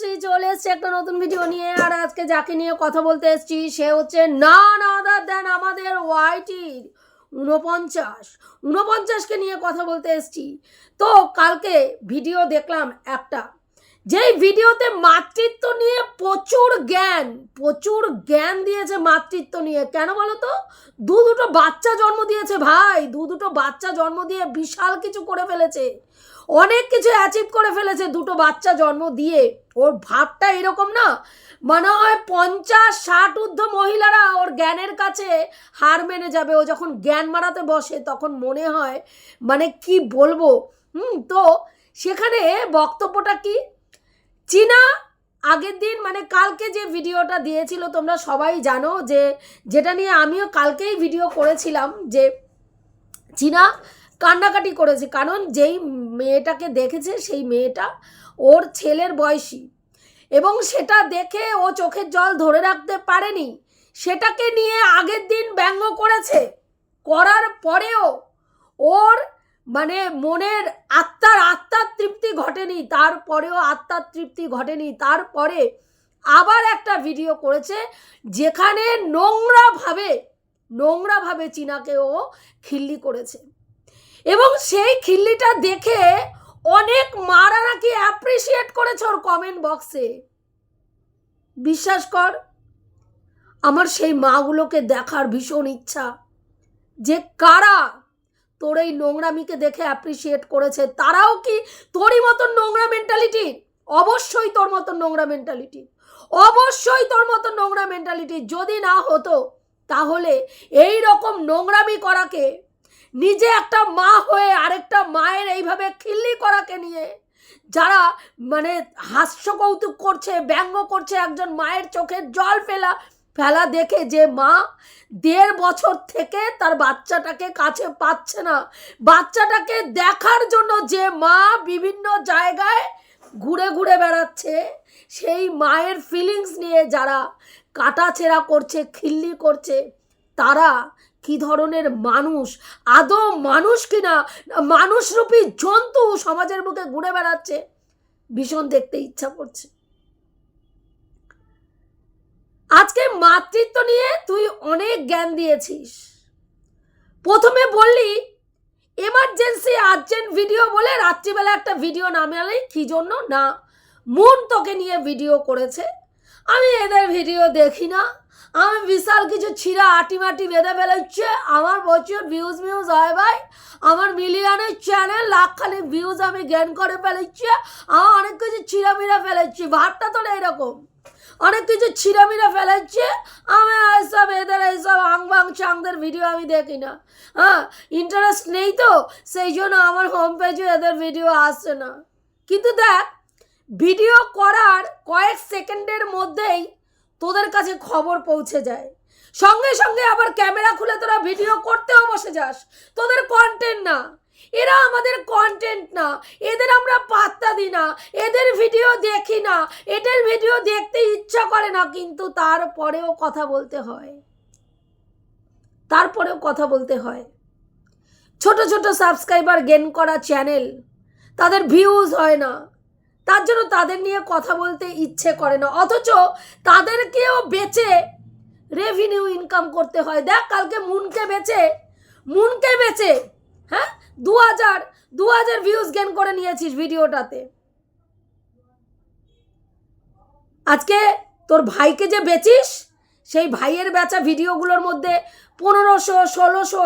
তনুশ্রী চলে এসছে একটা নতুন ভিডিও নিয়ে, আর আজকে যাকে নিয়ে কথা বলতে এসছি, সে হচ্ছে না আদার দেন আমাদের ওয়াইটির উনপঞ্চাশ উনপঞ্চাশকে নিয়ে কথা বলতে এসছি। তো কালকে ভিডিও দেখলাম একটা। যেই ভিডিওতে মাতৃত্ব নিয়ে প্রচুর জ্ঞান প্রচুর জ্ঞান দিয়েছে মাতৃত্ব নিয়ে। কেন বলো তো? দু দুটো বাচ্চা জন্ম দিয়েছে ভাই। দু দুটো বাচ্চা জন্ম দিয়ে বিশাল কিছু করে ফেলেছে। অনেক কিছু অ্যাচিভ করে ফেলেছে দুটো বাচ্চা জন্ম দিয়ে। ওর ভাবটা এরকম না। মনে হয় পঞ্চাশ ষাট ঊর্ধ্ব মহিলারা ওর জ্ঞানের কাছে হার মেনে যাবে। ও যখন জ্ঞান মারাতে বসে, তখন মনে হয় মানে কি বলব? হুম, তো সেখানে বক্তব্যটা কি? চীনা, আগের দিন মানে কালকে যে ভিডিওটা দিয়েছিল, তোমরা সবাই জানো যে, যেটা নিয়ে আমিও কালকেই ভিডিও করেছিলাম যে, চীনা কান্নাকাটি করেছে। কারণ যেই মেয়েটাকে দেখেছে, সেই মেয়েটা ওর ছেলের বয়সী এবং সেটা দেখে ও চোখের জল ধরে রাখতে পারেনি। সেটাকে নিয়ে আগের দিন ব্যঙ্গ করেছে। করার পরেও ওর মানে মনের আত্মার আত্মার তৃপ্তি ঘটেনি, তারপরেও আত্মার তৃপ্তি ঘটেনি। তারপরে আবার একটা ভিডিও করেছে যেখানে নোংরাভাবে নোংরাভাবে চীনাকে ও খিল্লি করেছে। এবং সেই খিল্লিটা দেখে অনেক মারা নাকি অ্যাপ্রিসিয়েট করেছে ওর কমেন্ট বক্সে বিশ্বাস কর, আমার সেই মাগুলোকে দেখার ভীষণ ইচ্ছা। যে কারা তোর এই নোংরামিকে দেখে অ্যাপ্রিসিয়েট করেছে, তারাও কি তোরই মতন নোংরা মেন্টালিটি অবশ্যই তোর মতন নোংরা মেন্টালিটি অবশ্যই তোর মতন নোংরা মেন্টালিটি যদি না হতো, তাহলে এই রকম নোংরামি করাকে নিজে একটা মা হয়ে আরেকটা মায়ের এইভাবে খিল্লি করাকে নিয়ে যারা মানে হাস্য কৌতুক করছে, ব্যঙ্গ করছে, একজন মায়ের চোখের জল ফেলা ফেলা দেখে যে মা দেড় বছর থেকে তার বাচ্চাটাকে কাছে পাচ্ছে না। বাচ্চাটাকে দেখার জন্য যে মা বিভিন্ন জায়গায় ঘুরে ঘুরে বেড়াচ্ছে, সেই মায়ের ফিলিংস নিয়ে যারা কাটাছেঁড়া করছে, খিল্লি করছে, তারা কি ধরনের মানুষ? আদৌ মানুষ কিনা? মানুষরূপী জন্তু সমাজের বুকে ঘুরে বেড়াচ্ছে? ভীষণ দেখতে ইচ্ছা করছে। আজকে মাতৃত্ব নিয়ে তুই অনেক জ্ঞান দিয়েছিস। প্রথমে বললি, এমার্জেন্সি আর্জেন্ট ভিডিও বলে রাত্রিবেলা একটা ভিডিও নামালে। কি জন্য? না, মন তোকে নিয়ে ভিডিও করেছে। আমি এদের ভিডিও দেখি না। আমি বিশাল কিছু ছিঁড়া আটিমাটি বেঁধে ফেলেছে। আমার প্রচুর ভিউজ মিউজ হয় ভাই। আমার মিলিয়নের চ্যানেল লাখখানি ভিউজ আমি গেন করে ফেলেছি। আমার অনেক কিছু ছিঁড়ামিড়া ফেলেছি। ভাতটা তো এরকম। অনেক কিছু ছিঁড়া ছিঁড়ামিড়া ফেলেছে। আমি এইসব এদের এইসব আংবাং চাংদের ভিডিও আমি দেখি না। হ্যাঁ ইন্টারেস্ট নেই তো। সেই জন্য আমার হোম পেজে এদের ভিডিও আসছে না। কিন্তু দেখ ভিডিও করার কয়েক সেকেন্ডের মধ্যেই তোদের কাছে খবর পৌঁছে যায়। সঙ্গে সঙ্গে আবার ক্যামেরা খুলে তোরা ভিডিও করতেও বসে যাস। তোদের কন্টেন্ট না। এরা আমাদের কন্টেন্ট না। এদের আমরা পাত্তা দিই না। এদের ভিডিও দেখি না। এদের ভিডিও দেখতে ইচ্ছা করে না, কিন্তু তারপরেও কথা বলতে হয়। তারপরেও কথা বলতে হয়। ছোট ছোট সাবস্ক্রাইবার গেন করা চ্যানেল তাদের ভিউজ হয় না। তার জন্য তাদের নিয়ে কথা বলতে ইচ্ছে করে না। অথচ তাদেরকেও বেচে রেভিনিউ ইনকাম করতে হয়। দেখ, কালকে মুনকে বেচে মুনকে বেচে হ্যাঁ? দু হাজার দু হাজার ভিউজ গেন করে নিয়েছিস ভিডিওটাতে। আজকে তোর ভাইকে যে বেচিস, সেই ভাইয়ের বেচা ভিডিওগুলোর মধ্যে পনেরোশো, ষোলোশো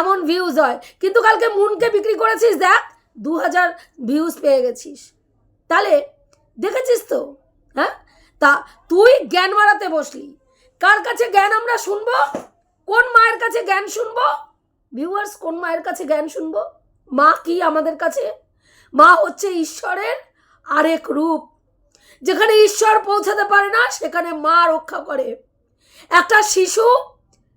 এমন ভিউজ হয়। কিন্তু কালকে মুনকে বিক্রি করেছিস, দেখ, দু হাজার ভিউজ পেয়ে গেছিস। তাহলে দেখেছিস তো? হ্যাঁ? তা তুই জ্ঞান মারাতে বসলি। কার কাছে জ্ঞান আমরা শুনব? কোন মায়ের কাছে জ্ঞান শুনব? ভিউয়ার্স কোন মায়ের কাছে জ্ঞান শুনব? মা কি আমাদের কাছে? মা হচ্ছে ঈশ্বরের আরেক রূপ। যেখানে ঈশ্বর পৌঁছাতে পারে না, সেখানে মা রক্ষা করে। একটা শিশু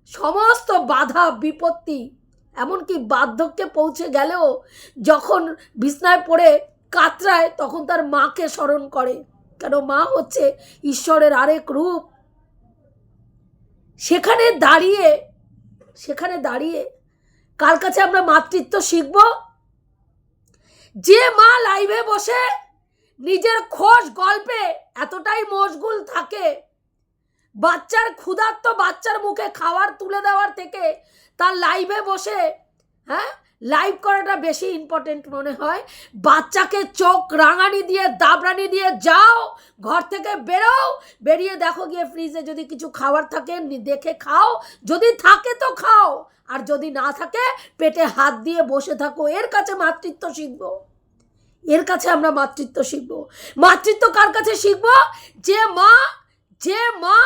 সমস্ত বাধা, বিপত্তি, এমনকি বার্ধক্যে পৌঁছে গেলেও যখন বিছনায় পড়ে কাতরায় তখন তার মাকে স্মরণ করে। কেন মা হচ্ছে ঈশ্বরের আরেক রূপ। সেখানে দাঁড়িয়ে সেখানে দাঁড়িয়ে কার কাছে আমরা মাতৃত্ব শিখব? যে মা লাইভে বসে নিজের খোঁজ গল্পে এতটাই মশগুল থাকে, বাচ্চার ক্ষুধার্ত বাচ্চার মুখে খাবার তুলে দেওয়ার থেকে তার লাইভে বসে হ্যাঁ লাইভ করাটা বেশি ইম্পর্টেন্ট মনে হয়। বাচ্চাকে চোখ রাঙানি দিয়ে দাবরানি দিয়ে যাও, ঘর থেকে বেরোও, বেরিয়ে দেখো গিয়ে ফ্রিজে যদি কিছু খাবার থাকে দেখে খাও। যদি থাকে তো খাও, আর যদি না থাকে, পেটে হাত দিয়ে বসে থাকো। এর কাছে মাতৃত্ব শিখব। এর কাছে আমরা মাতৃত্ব শিখব। মাতৃত্ব কার কাছে শিখব? যে মা যে মা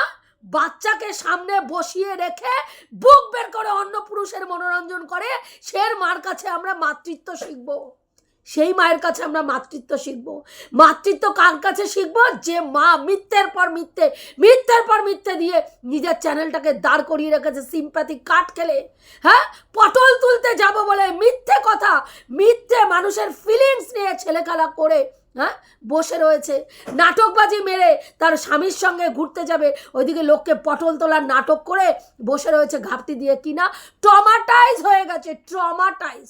বাচ্চাকে সামনে বসিয়ে রেখে বুক বের করে অন্য পুরুষের মনোরঞ্জন করে, সের মার কাছে আমরা মাতৃত্ব শিখব। সেই মায়ের কাছে আমরা মাতৃত্ব শিখব। মাতৃত্ব কার কাছে শিখব? যে মা মিথ্যের পর মিথ্যে, মিথ্যের পর মিথ্যে দিয়ে নিজের চ্যানেলটাকে দাঁড় করিয়ে রেখেছে সিম্প্যাথি কাট খেলে। হ্যাঁ? পটল তুলতে যাব বলে মিথ্যে কথা, মিথ্যে মানুষের ফিলিংস নিয়ে ছেলেখেলা করে হ্যাঁ? বসে রয়েছে। নাটকবাজি মেরে তার স্বামীর সঙ্গে ঘুরতে যাবে। ওইদিকে লোককে পটল তোলার নাটক করে বসে রয়েছে ঘাপটি দিয়ে কিনা। ট্রমাটাইজ হয়ে গেছে ট্রমাটাইজ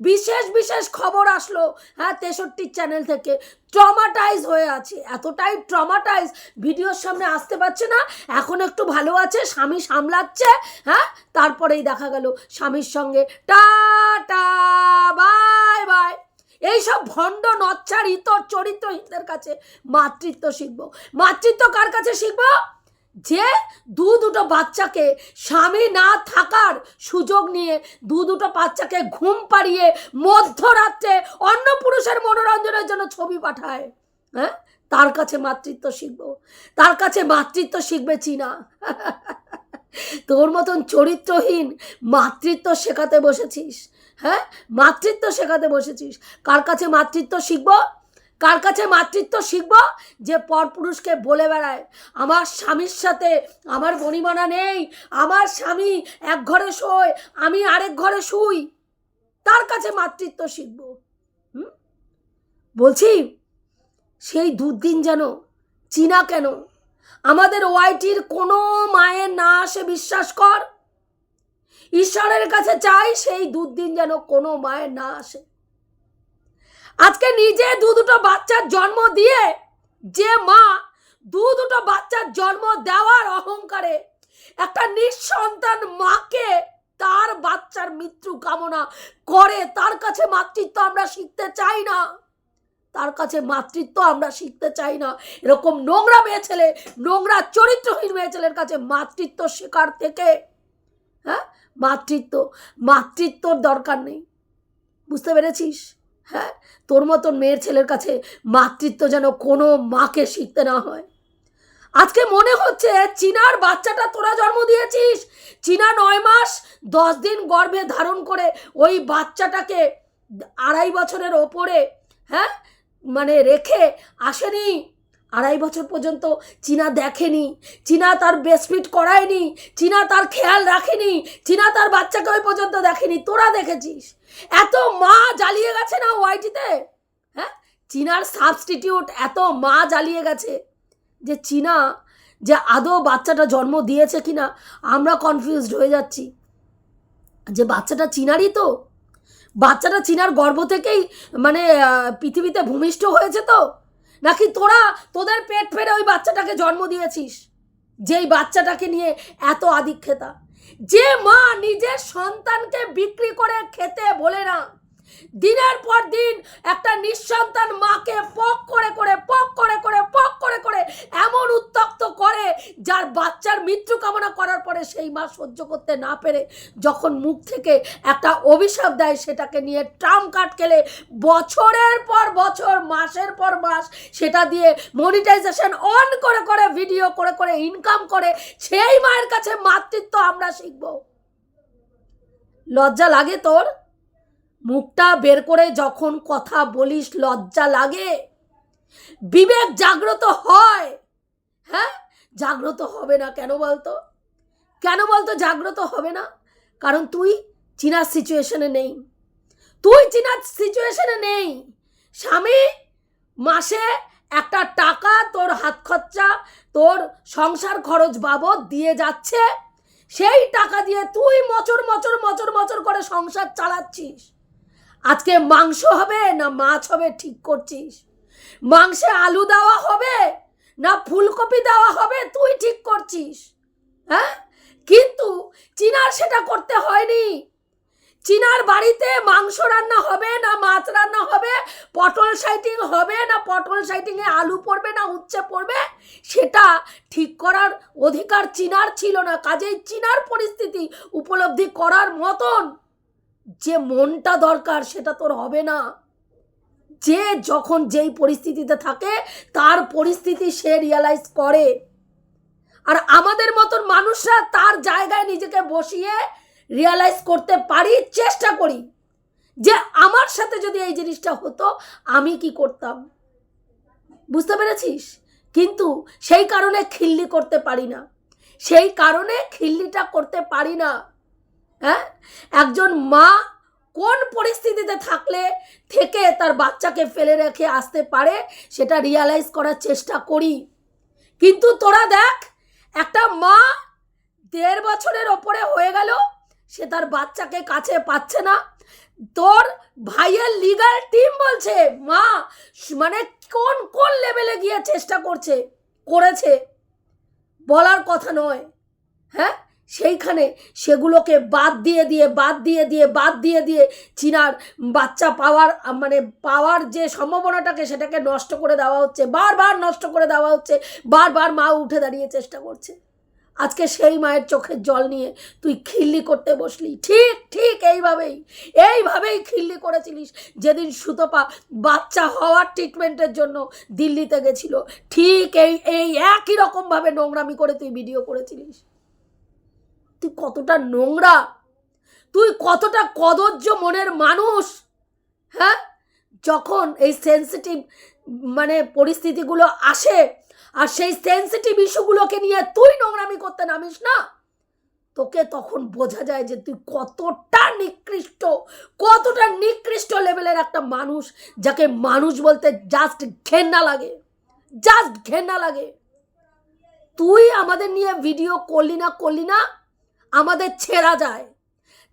বিশেষ বিশেষ খবর আসলো হ্যাঁ তেষট্টির চ্যানেল থেকে। ট্রমাটাইজ হয়ে আছে। এতটাই ট্রমাটাইজ ভিডিওর সামনে আসতে পারছে না। এখন একটু ভালো আছে, স্বামী সামলাচ্ছে হ্যাঁ? তারপরেই দেখা গেল স্বামীর সঙ্গে। Tata, bye bye. এইসব ভণ্ড নচ্ছার ইতর চরিত্রহীনদের কাছে মাতৃত্ব শিখব। মাতৃত্ব কার কাছে শিখব? যে দু দুটো বাচ্চাকে স্বামী না থাকার সুযোগ নিয়ে দু দুটো বাচ্চাকে ঘুম পাড়িয়ে মধ্যরাত্রে অন্য পুরুষের মনোরঞ্জনের জন্য ছবি পাঠায়। হ্যাঁ? তার কাছে মাতৃত্ব শিখব। তার কাছে মাতৃত্ব শিখবে চীনা তোর মতন চরিত্রহীন মাতৃত্ব শেখাতে বসেছিস। হ্যাঁ? মাতৃত্ব শেখাতে বসেছিস। কার কাছে মাতৃত্ব শিখব? কার কাছে মাতৃত্ব শিখব? যে পরপুরুষকে বলে বেড়ায়, আমার স্বামীর সাথে আমার বনিমানা নেই, আমার স্বামী এক ঘরে শোয়, আমি আরেক ঘরে শুই। তার কাছে মাতৃত্ব শিখব। হুম? বলছি, সেই দুদিন যেন চীনা কেন? আমাদের ওয়াইটির কোনো মায়ের না আসে বিশ্বাস কর। ঈশ্বরের কাছে চাই সেই দুদিন যেন কোনো মায়ের না আসে। আজকে নিজে দু দুটো বাচ্চার জন্ম দিয়ে যে মা দু দুটো বাচ্চার জন্ম দেওয়ার অহংকারে একটা নিঃসন্তান মাকে তার বাচ্চার মৃত্যু কামনা করে, তার কাছে মাতৃত্ব আমরা শিখতে চাই না। তার কাছে মাতৃত্ব আমরা শিখতে চাই না। এরকম নোংরা মেয়ে ছেলে, নোংরা চরিত্রহীন মেয়ে ছেলের কাছে মাতৃত্ব শেখার থেকে হ্যাঁ? মাতৃত্ব, মাতৃত্বর দরকার নেই। বুঝতে পেরেছিস? হ্যাঁ তোর মতন মেয়ের ছেলের কাছে মাতৃত্ব যেন কোনো মাকে শিখতে না হয়। আজকে মনে হচ্ছে চীনার বাচ্চাটা তোরা জন্ম দিয়েছিস। চীনা নয় মাস দশ দিন গর্ভে ধারণ করে ওই বাচ্চাটাকে আড়াই বছরের ওপরে হ্যাঁ মানে রেখে আসেনি। আড়াই বছর পর্যন্ত চীনা দেখেনি, চীনা তার বেসফিট করায়নি, চীনা তার খেয়াল রাখেনি, চীনা তার বাচ্চাকে ওই পর্যন্ত দেখেনি। তোরা দেখেছিস? এত মা জ্বালিয়ে গেছে না ওয়াইটিতে হ্যাঁ? চীনার সাবস্টিটিউট এত মা জ্বালিয়ে গেছে যে চীনা যে আদৌ বাচ্চাটা জন্ম দিয়েছে কিনা, আমরা কনফিউজড হয়ে যাচ্ছি। যে বাচ্চাটা চীনারই তো? বাচ্চাটা চীনার গর্ভ থেকেই মানে পৃথিবীতে ভূমিষ্ঠ হয়েছে তো? নাকি তোরা, তোদের পেট ফেরে ওই বাচ্চাটাকে জন্ম দিয়েছিস? যেই বাচ্চাটাকে নিয়ে এত আদিক্ষেতা। যে মা নিজের সন্তানকে বিক্রি করে খেতে বলে না দিনের পর দিন একটা নিঃসন্তান মাকে পক করে করে, পক করে করে, পক করে করে এমন উত্তক্ত করে যার বাচ্চার মৃত্যু কামনা করার পরে সেই মা সহ্য করতে না পেরে যখন মুখ থেকে একটা অভিশাপ দেয় সেটাকে নিয়ে ট্রাম কাট খেলে বছরের পর বছর, মাসের পর মাস সেটা দিয়ে মনিটাইজেশন অন করে করে ভিডিও করে করে ইনকাম করে সেই মায়ের কাছে মাতৃত্ব আমরা শিখব। লজ্জা লাগে তোর? মুখটা বের করে যখন কথা বলিস লজ্জা লাগে। বিবেক জাগ্রত হয়। হ্যাঁ? জাগ্রত হবে না কেন বলতো? কেন বলতো জাগ্রত হবে না? কারণ তুই চিনার সিচুয়েশনে নেই। তুই চিনার সিচুয়েশনে নেই। স্বামী, মাসে একটা টাকা তোর হাত খরচা, তোর সংসার খরচ বাবদ দিয়ে যাচ্ছে। সেই টাকা দিয়ে তুই মচর মচর মচর মচর করে সংসার চালাচ্ছিস। আজকে মাংস হবে না মাছ হবে ঠিক করছিস? মাংসে আলু দেওয়া হবে না ফুলকপি দেওয়া হবে তুই ঠিক করছিস? হ্যাঁ? কিন্তু চিনার সেটা করতে হয়নি। চিনার বাড়িতে মাংস রান্না হবে না মাছ রান্না হবে, পটল সাইটিং হবে না পটল সাইটিংয়ে আলু পড়বে না উচ্ছে পড়বে, সেটা ঠিক করার অধিকার চিনার ছিল না। কাজেই চিনার পরিস্থিতি উপলব্ধি করার মতন যে মনটা দরকার সেটা তোর হবে না। যে যখন যেই পরিস্থিতিতে থাকে, তার পরিস্থিতি সে রিয়ালাইজ করে। আর আমাদের মতন মানুষরা তার জায়গায় নিজেকে বসিয়ে রিয়ালাইজ করতে পারি, চেষ্টা করি যে আমার সাথে যদি এই জিনিসটা হতো, আমি কি করতাম? বুঝতে পেরেছিস? কিন্তু সেই কারণে খিল্লি করতে পারি না। সেই কারণে খিল্লিটা করতে পারি না। হ্যাঁ? একজন মা কোন পরিস্থিতিতে থাকলে থেকে তার বাচ্চাকে ফেলে রেখে আসতে পারে সেটা রিয়ালাইজ করার চেষ্টা করি। কিন্তু তোরা দেখ, একটা মা দেড় বছরের ওপরে হয়ে গেল, সে তার বাচ্চাকে কাছে পাচ্ছে না। তোর ভাইয়ের লিগাল টিম বলছে, মা মানে কোন কোন লেভেলে গিয়ে চেষ্টা করছে, করেছে? বলার কথা নয়। হ্যাঁ? সেইখানে সেগুলোকে বাদ দিয়ে দিয়ে, বাদ দিয়ে দিয়ে, বাদ দিয়ে দিয়ে চীনার বাচ্চা পাওয়ার মানে পাওয়ার যে সম্ভাবনাটাকে সেটাকে নষ্ট করে দেওয়া হচ্ছে, বারবার নষ্ট করে দেওয়া হচ্ছে, বারবার মা উঠে দাঁড়িয়ে চেষ্টা করছে। আজকে সেই মায়ের চোখের জল নিয়ে তুই খিল্লি করতে বসলি। ঠিক ঠিক এইভাবেই এইভাবেই খিল্লি করেছিলিস যেদিন সুতপা বাচ্চা হওয়ার ট্রিটমেন্টের জন্য দিল্লিতে গেছিল। ঠিক এই এই একই রকমভাবে নোংরামি করে তুই ভিডিও করেছিলিস। তুই কতটা নোংরা? তুই কতটা কদর্য মনের মানুষ? হ্যাঁ? যখন এই সেন্সিটিভ মানে পরিস্থিতিগুলো আসে, আর সেই সেন্সিটিভ ইস্যুগুলোকে নিয়ে তুই নোংরামি করতে নামিস না, তোকে তখন বোঝা যায় যে তুই কতটা নিকৃষ্ট কতটা নিকৃষ্ট লেভেলের একটা মানুষ, যাকে মানুষ বলতে জাস্ট ঘেন্না লাগে জাস্ট ঘেন্না লাগে। তুই আমাদের নিয়ে ভিডিও করলি না করলি না আমাদের ছেঁড়া যায়।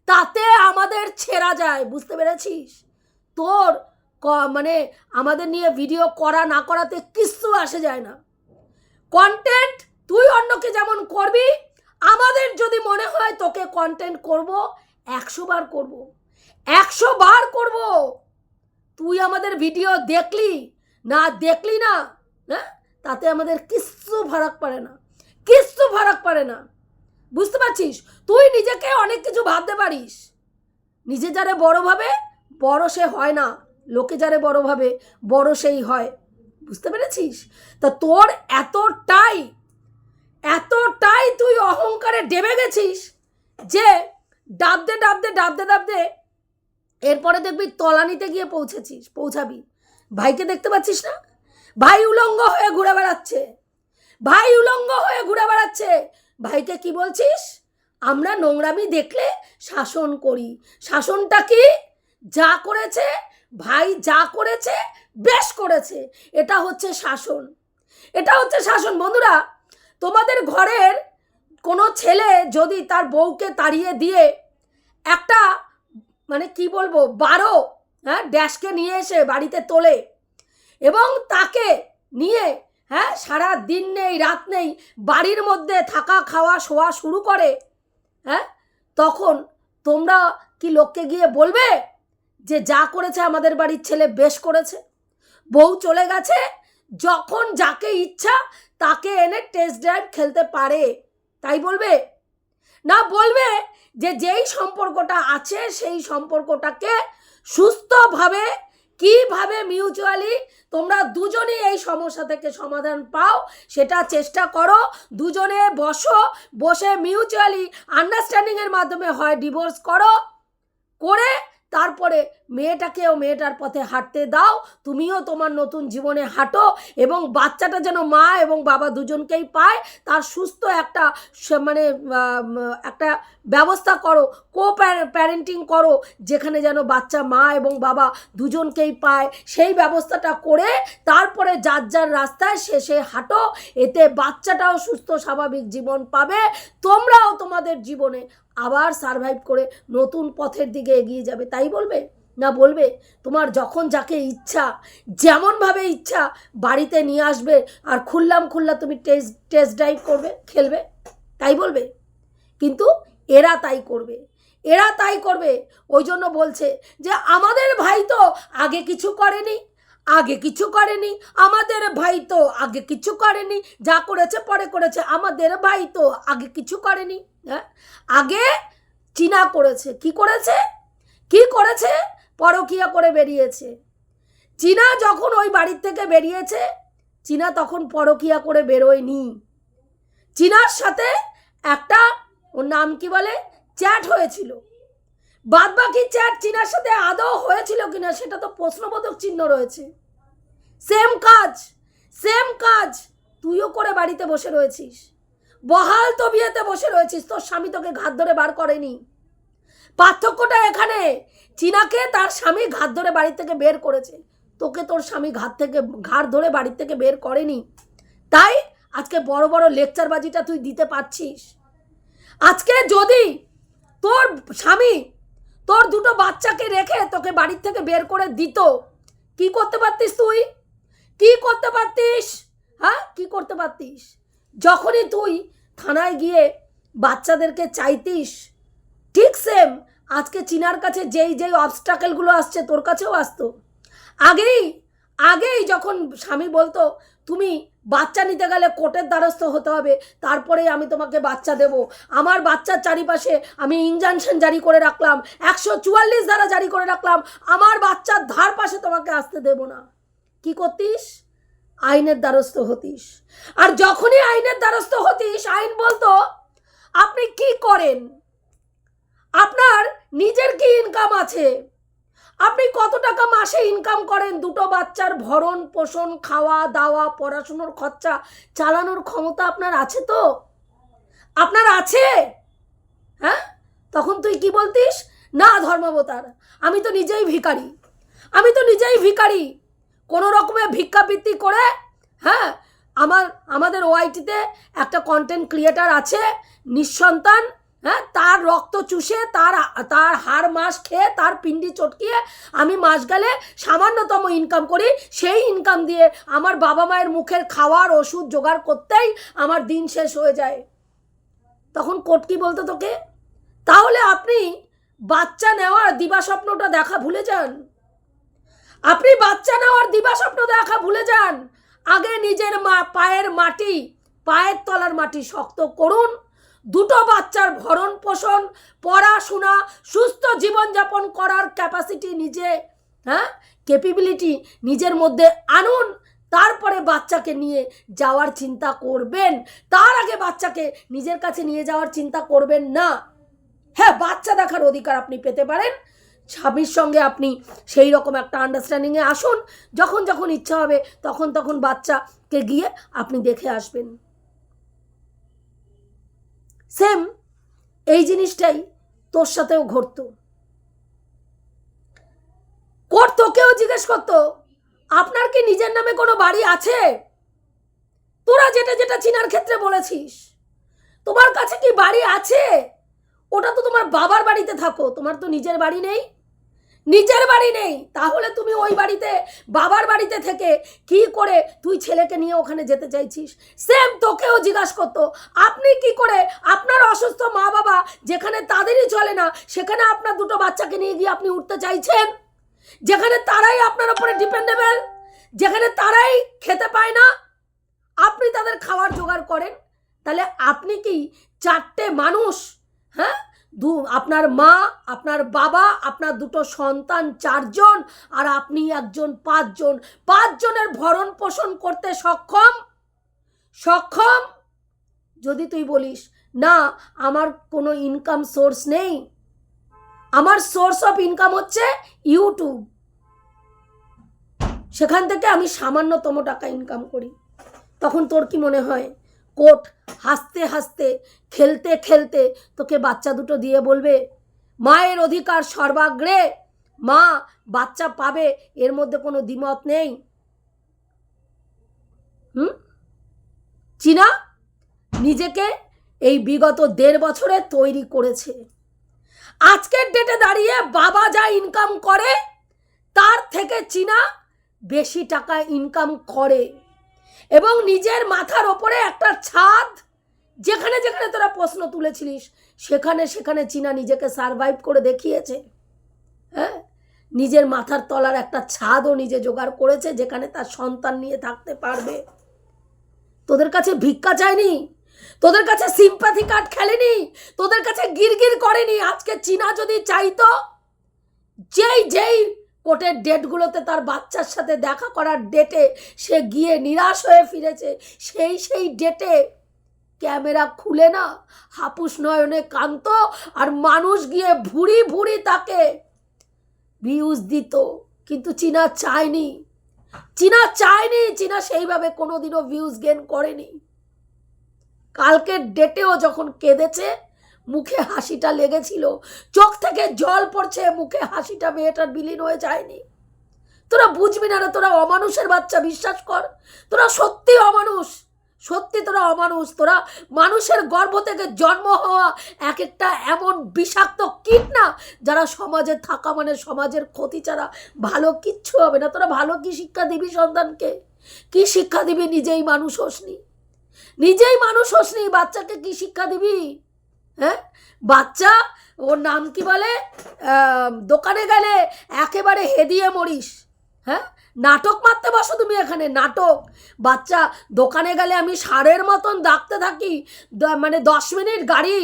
তাতে আমাদের ছেঁড়া যায়, বুঝতে পেরেছিস? তোর ক- মানে আমাদের নিয়ে ভিডিও করা না করাতে কিচ্ছু আসে যায় না। কন্টেন্ট তুই অন্যকে যেমন করবি, আমাদের যদি মনে হয় তোকে কন্টেন্ট করব, একশো বার করব। একশো বার করব। তুই আমাদের ভিডিও দেখলি? না দেখলি না? হ্যাঁ? তাতে আমাদের কিচ্ছু ফারাক পড়ে না। কিচ্ছু ফারাক পড়ে না। বুঝতে পারছিস? তুই নিজেকে অনেক কিছু ভাবতে পারিস। নিজে যারে বড় ভাবে, বড় সে হয় না। লোকে যারে বড় ভাবে, বড় সেই হয়। বুঝতে পেরেছিস? তা তোর এতটাই এতটাই তুই অহংকারে ডেবে গেছিস যে ডাবদে ডাবদে ডাবদে ডাবদে এরপরে দেখবি তলানিতে গিয়ে পৌঁছেছিস, পৌঁছাবি। ভাইকে দেখতে পাচ্ছিস না? ভাই উলঙ্গ হয়ে ঘুরে বেড়াচ্ছে। ভাই উলঙ্গ হয়ে ঘুরে বেড়াচ্ছে। ভাইকে কি বলছিস? আমরা নোংরামি দেখলে শাসন করি। শাসনটা কি? যা করেছে, ভাই যা করেছে, বেশ করেছে। এটা হচ্ছে শাসন। এটা হচ্ছে শাসন। বন্ধুরা, তোমাদের ঘরের কোনো ছেলে যদি তার বউকে তাড়িয়ে দিয়ে একটা মানে কি বলব, বারো হ্যাঁ ড্যাশকে নিয়ে এসে বাড়িতে তোলে এবং তাকে নিয়ে হ্যাঁ সারা দিন নেই, রাত নেই, বাড়ির মধ্যে থাকা, খাওয়া, শোয়া শুরু করে হ্যাঁ? তখন তোমরা কি লোককে গিয়ে বলবে যে যা করেছে আমাদের বাড়ির ছেলে বেশ করেছে? বউ চলে গেছে, যখন যাকে ইচ্ছা তাকে এনে টেস্ট ড্রাইভ খেলতে পারে। তাই বলবে? না, বলবে যে যেই সম্পর্কটা আছে সেই সম্পর্কটাকে সুস্থভাবে কীভাবে মিউচুয়ালি তোমরা দুজনেই এই সমস্যা থেকে সমাধান পাও সেটা চেষ্টা করো। দুজনে বসো, বসে মিউচুয়ালি আন্ডারস্ট্যান্ডিংয়ের মাধ্যমে হয় ডিভোর্স করো, করে তারপরে মেয়েটাকেও মেয়েটার পথে হাঁটতে দাও, তুমিও তোমার নতুন জীবনে হাঁটো এবং বাচ্চাটা যেন মা এবং বাবা দুজনকেই পায়, তার সুস্থ একটা মানে একটা ব্যবস্থা করো কো প্যারেন্টিং করো, যেখানে যেন বাচ্চা মা এবং বাবা দুজনকেই পায়। সেই ব্যবস্থাটা করে তারপরে যার যার রাস্তায় শেষে হাঁটো, এতে বাচ্চাটাও সুস্থ স্বাভাবিক জীবন পাবে, তোমরাও তোমাদের জীবনে আবার সারভাইভ করে নতুন পথের দিকে এগিয়ে যাবে, তাই বলবে? না বলবে? তোমার যখন যাকে ইচ্ছা, যেমনভাবে ইচ্ছা বাড়িতে নিয়ে আসবে আর খুললাম খুললা তুমি টেস্ট টেস্ট ড্রাইভ করবে, খেলবে, তাই বলবে? কিন্তু এরা তাই করবে। এরা তাই করবে। ওই জন্য বলছে যে আমাদের ভাই তো আগে কিছু করেনি, আগে কিছু করেনি, আমাদের ভাই তো আগে কিছু করেনি, যা করেছে পরে করেছে, আমাদের ভাই তো আগে কিছু করেনি হ্যাঁ? আগে চীনা করেছে। কি করেছে? কি করেছে? পরকিয়া করে বেরিয়েছে। চীনা যখন ওই বাড়ির থেকে বেরিয়েছে, চীনা তখন পরকিয়া করে বেরোয়নি। চীনার সাথে একটা ওর নাম কি বলে? চ্যাট হয়েছিল। বাদ বাকি চ্যাট চীনার সাথে আদৌ হয়েছিল কিনা সেটা তো প্রশ্নবোধক চিহ্ন রয়েছে। সেম কাজ সেম কাজ, তুইও করে বাড়িতে বসে রয়েছিস। বহাল তবিয়েতে বসে রয়েছিস, তোর স্বামী তোকে ঘাত ধরে বার করেনি। পার্থক্যটা এখানে। চীনাকে তার স্বামী ঘাত ধরে বাড়ি থেকে বের করেছে। তোকে তোর স্বামী ঘাত থেকে, ঘাড় ধরে বাড়ি থেকে বের করেনি। তাই আজকে বড় বড় লেকচারবাজিটা তুই দিতে পারছিস। আজকে যদি তোর স্বামী তোর দুটো বাচ্চাকে রেখে তোকে বাড়ির থেকে বের করে দিত, কি করতে পারতিস তুই? কি করতে পারতিস? হ্যাঁ কি করতে পারতিস? যখনই তুই থানায় গিয়ে বাচ্চাদেরকে চাইতিস ঠিক সেম আজকে চীনার কাছে যেই যেই অবস্টাকেলগুলো আসছে, তোর কাছেও আসতো। আগেই আগেই যখন স্বামী বলতো, তুমি বাচ্চা নিতে গেলে কোর্টের দ্বারস্থ হতে হবে, তারপরেই আমি তোমাকে বাচ্চা দেব। আমার বাচ্চার চারিপাশে আমি ইনজাংশন জারি করে রাখলাম, একশো চুয়াল্লিশ ধারা জারি করে রাখলাম, আমার বাচ্চার ধার পাশে তোমাকে আসতে দেব না। কি করতিস? আইনের দ্বারস্থ হতিস। আর যখনই আইনের দ্বারস্থ হতিস, আইন বলতো, আপনি কি করেন? আপনার নিজের কি ইনকাম আছে? আপনি কত টাকা মাসে ইনকাম করেন? দুটো বাচ্চার ভরণ, পোষণ, খাওয়া, দাওয়া, পড়াশুনোর খরচা, চালানোর ক্ষমতা আপনার আছে তো? আপনার আছে? হ্যাঁ? তখন তুই কি বলতিস? না, ধর্মাবতার, আমি তো নিজেই ভিখারি। আমি তো নিজেই ভিখারি। কোনো রকমের ভিক্ষাবৃত্তি করে হ্যাঁ আমার, আমাদের ওআইটিতে একটা কন্টেন্ট ক্রিয়েটার আছে, নিঃসন্তান হ্যাঁ তার রক্ত চুষে, তার তার হাড় মাস খেয়ে, তার পিন্ডি চটকিয়ে আমি মাস গেলে সামান্যতম ইনকাম করি। সেই ইনকাম দিয়ে আমার বাবা মায়ের মুখের খাওয়ার, ওষুধ জোগাড় করতেই আমার দিন শেষ হয়ে যায়। তখন কোর্ট কি বলতো তোকে? তাহলে আপনি বাচ্চা নেওয়ার দিবাস্বপ্নটা দেখা ভুলে যান। আপনি বাচ্চা নেওয়ার দিবাস্বপ্ন দেখা ভুলে যান। আগে নিজের মা, পায়ের মাটি, পায়ের তলার মাটি শক্ত করুন। দুটো বাচ্চার ভরণ পোষণ, পড়াশোনা, সুস্থ জীবনযাপন করার ক্যাপাসিটি নিজে হ্যাঁ? ক্যাপাবিলিটি নিজের মধ্যে আনুন, তারপরে বাচ্চাকে নিয়ে যাওয়ার চিন্তা করবেন। তার আগে বাচ্চাকে নিজের কাছে নিয়ে যাওয়ার চিন্তা করবেন না। হ্যাঁ বাচ্চা দেখার অধিকার আপনি পেতে পারেন। স্বামীর সঙ্গে আপনি সেই রকম একটা আন্ডারস্ট্যান্ডিংয়ে আসুন। যখন যখন ইচ্ছা হবে, তখন তখন বাচ্চাকে গিয়ে আপনি দেখে আসবেন। সেম এই জিনিসটাই তোর সাথেও ঘটত। কোর্ট তোকেও জিজ্ঞেস করতো, আপনার কি নিজের নামে কোনো বাড়ি আছে? তোরা যেটা যেটা চিনার ক্ষেত্রে বলেছিস। তোমার কাছে কি বাড়ি আছে? ওটা তো তোমার বাবার বাড়িতে থাকো, তোমার তো নিজের বাড়ি নেই। নিজের বাড়ি নেই। তাহলে তুমি ওই বাড়িতে, বাবার বাড়িতে থেকে কি করে তুই ছেলেকে নিয়ে ওখানে যেতে চাইছিস? সেম তোকেও জিজ্ঞাসা করতো, আপনি কি করে আপনার অসুস্থ মা বাবা যেখানে তাদেরই চলে না, সেখানে আপনার দুটো বাচ্চাকে নিয়ে গিয়ে আপনি উঠতে চাইছেন? যেখানে তারাই আপনার উপরে ডিপেন্ডেবল যেখানে তারাই খেতে পায় না, আপনি তাদের খাবার জোগাড় করেন। তাহলে আপনি কি চারটে মানুষ হ্যাঁ? দু, আপনার মা, আপনার বাবা, আপনার দুটো সন্তান চারজন আর আপনি একজন পাঁচজন। পাঁচজনের ভরণ পোষণ করতে সক্ষম? সক্ষম? যদি তুই বলিস, না, আমার কোনো ইনকাম সোর্স নেই। আমার সোর্স অফ ইনকাম হচ্ছে ইউটিউব সেখান থেকে আমি সামান্যতম টাকা ইনকাম করি। তখন তোর কি মনে হয়? কোট হাসতে হাসতে, খেলতে খেলতে তোকে বাচ্চা দুটো দিয়ে বলবে, মায়ের অধিকার সর্বাগ্রে, মা বাচ্চা পাবে, এর মধ্যে কোনো দ্বিমত নেই। হুম? চীনা নিজেকে এই বিগত দেড় বছরে তৈরি করেছে। আজকের ডেটে দাঁড়িয়ে বাবা যা ইনকাম করে, তার থেকে চীনা বেশি টাকা ইনকাম করে। এবং নিজের মাথার ওপরে একটা ছাদ, যেখানে যেখানে তোরা প্রশ্ন তুলেছিলিস, সেখানে সেখানে চীনা নিজেকে সারভাইভ করে দেখিয়েছে। হ্যাঁ? নিজের মাথার তলার একটা ছাদও নিজে জোগাড় করেছে, যেখানে তার সন্তান নিয়ে থাকতে পারবে। তোদের কাছে ভিক্ষা চায়নি তোদের কাছে সিম্পাথি কার্ড খেলেনি? তোদের কাছে গিরগির করেনি? আজকে চীনা যদি চাইতো, যেই যেই কোর্টের ডেটগুলোতে তার বাচ্চার সাথে দেখা করার ডেটে সে গিয়ে নিরাশ হয়ে ফিরেছে। সেই সেই ডেটে ক্যামেরা খুলে না, হাপুস নয়নে কান্ত আর মানুষ গিয়ে ভুড়ি ভুড়ি তাকে ভিউজ দিত। কিন্তু চীনা চায়নি। চীনা চায়নি, চীনা সেইভাবে কোনোদিনও ভিউজ গেন করেনি। কালকের ডেটেও যখন কেঁদেছে মুখে হাসিটা লেগেছিল। চোখ থেকে জল পড়ছে, মুখে হাসিটা মেয়েটার বিলীন হয়ে যায়নি। তোরা বুঝবি না রে, তোরা অমানুষের বাচ্চা, বিশ্বাস কর। তোরা সত্যি অমানুষ। সত্যি তোরা অমানুষ। তোরা মানুষের গর্ভ থেকে জন্ম হওয়া এক একটা এমন বিষাক্ত কীট না, যারা সমাজে থাকা মানে সমাজের ক্ষতি ছাড়া ভালো কিচ্ছু হবে না। তোরা ভালো কি শিক্ষা দিবি সন্তানকে? কি শিক্ষা দিবি? নিজেই মানুষ হসনি। নিজেই মানুষ হসনি। বাচ্চাকে কি শিক্ষা দিবি? হ্যাঁ? বাচ্চা, ওর নাম কি বলে? দোকানে গেলে একেবারে হেদিয়ে মরিস। হ্যাঁ? নাটক মারতে বসো তুমি এখানে, নাটক। বাচ্চা, দোকানে গেলে আমি সারের মতন ডাকতে থাকি। মানে দশ মিনিট গাড়ি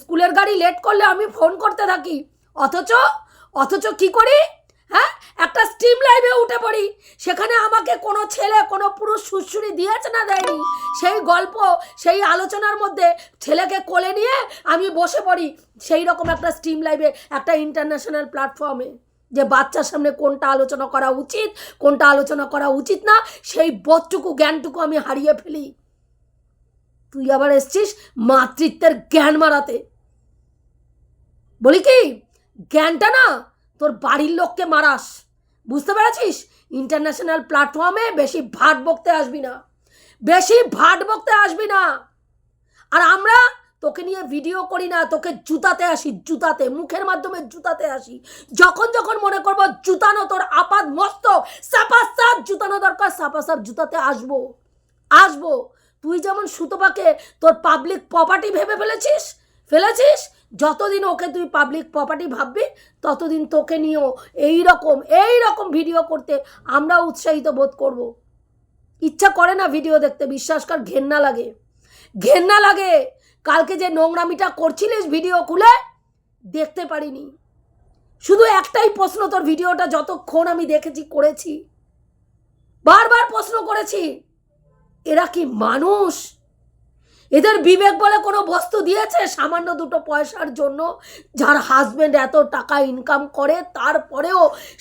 স্কুলের গাড়ি লেট করলে আমি ফোন করতে থাকি। অথচ অথচ কি করি? হ্যাঁ? একটা স্টিম লাইভে উঠে পড়ি। সেখানে আমাকে কোনো ছেলে, কোনো পুরুষ সুশ্রী দিয়েছে না দেয়নি। সেই গল্প, সেই আলোচনার মধ্যে ছেলেকে কোলে নিয়ে আমি বসে পড়ি সেই রকম একটা স্টিম লাইভে একটা ইন্টারন্যাশনাল প্ল্যাটফর্মে যে বাচ্চার সামনে কোনটা আলোচনা করা উচিত, কোনটা আলোচনা করা উচিত না, সেই বোধটুকু, জ্ঞানটুকু আমি হারিয়ে ফেলি। তুই আবার এসছিস মাতৃত্বের জ্ঞান মারাতে বলি কি? জ্ঞানটা না তোর বাড়ির লোককে মারাস। বুঝতে পেরেছিস? ইন্টারন্যাশনাল প্ল্যাটফর্মে বেশি ভাট বকতে আসবি না। বেশি ভাট বকতে আসবি না। আর আমরা তোকে নিয়ে ভিডিও করি না, তোকে জুতাতে আসি, জুতাতে, মুখের মাধ্যমে জুতাতে আসি। যখন যখন মনে করব জুতানো তোর আপাদ মস্ত, সাপা সাপ জুতানো দরকার, সাপা সাপ জুতাতে আসব। আসব। তুই যেমন সুতোপাকে তোর পাবলিক প্রপার্টি ভেবে ফেলেছিস ফেলেছিস যতদিন ওকে তুই পাবলিক প্রপার্টি ভাববি, ততদিন তোকে নিয়েও এই রকম এই রকম ভিডিও করতে আমরা উৎসাহিত বোধ করব। ইচ্ছা করে না ভিডিও দেখতে, বিশ্বাস কর, ঘেন্না লাগে। ঘেন্না লাগে। কালকে যে নোংরামিটা করছিলিস ভিডিও খুলে, দেখতে পারিনি। শুধু একটাই প্রশ্ন তোর ভিডিওটা যতক্ষণ আমি দেখেছি, করেছি। বারবার প্রশ্ন করেছি, এরা কি মানুষ? এদের বিবেক বলে কোনো বস্তু দিয়েছে? সামান্য দুটো পয়সার জন্য যার হাজবেন্ড এত টাকা ইনকাম করে, তারপরেও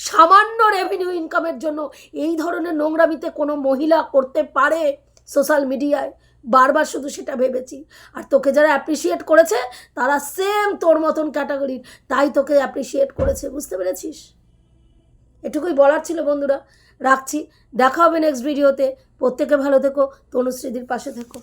সামান্য রেভিনিউ ইনকামের জন্য এই ধরনের নোংরামিতে কোনো মহিলা করতে পারে সোশ্যাল মিডিয়ায় বারবার শুধু সেটা ভেবেছি। আর তোকে যারা অ্যাপ্রিসিয়েট করেছে, তারা সেম তোর মতন ক্যাটাগরির তাই তোকে অ্যাপ্রিসিয়েট করেছে, বুঝতে পেরেছিস? এটুকুই বলার ছিল বন্ধুরা। রাখছি। দেখা হবে নেক্সট ভিডিওতে প্রত্যেকে ভালো থেকো। তনুশ্রীদির পাশে থেকো।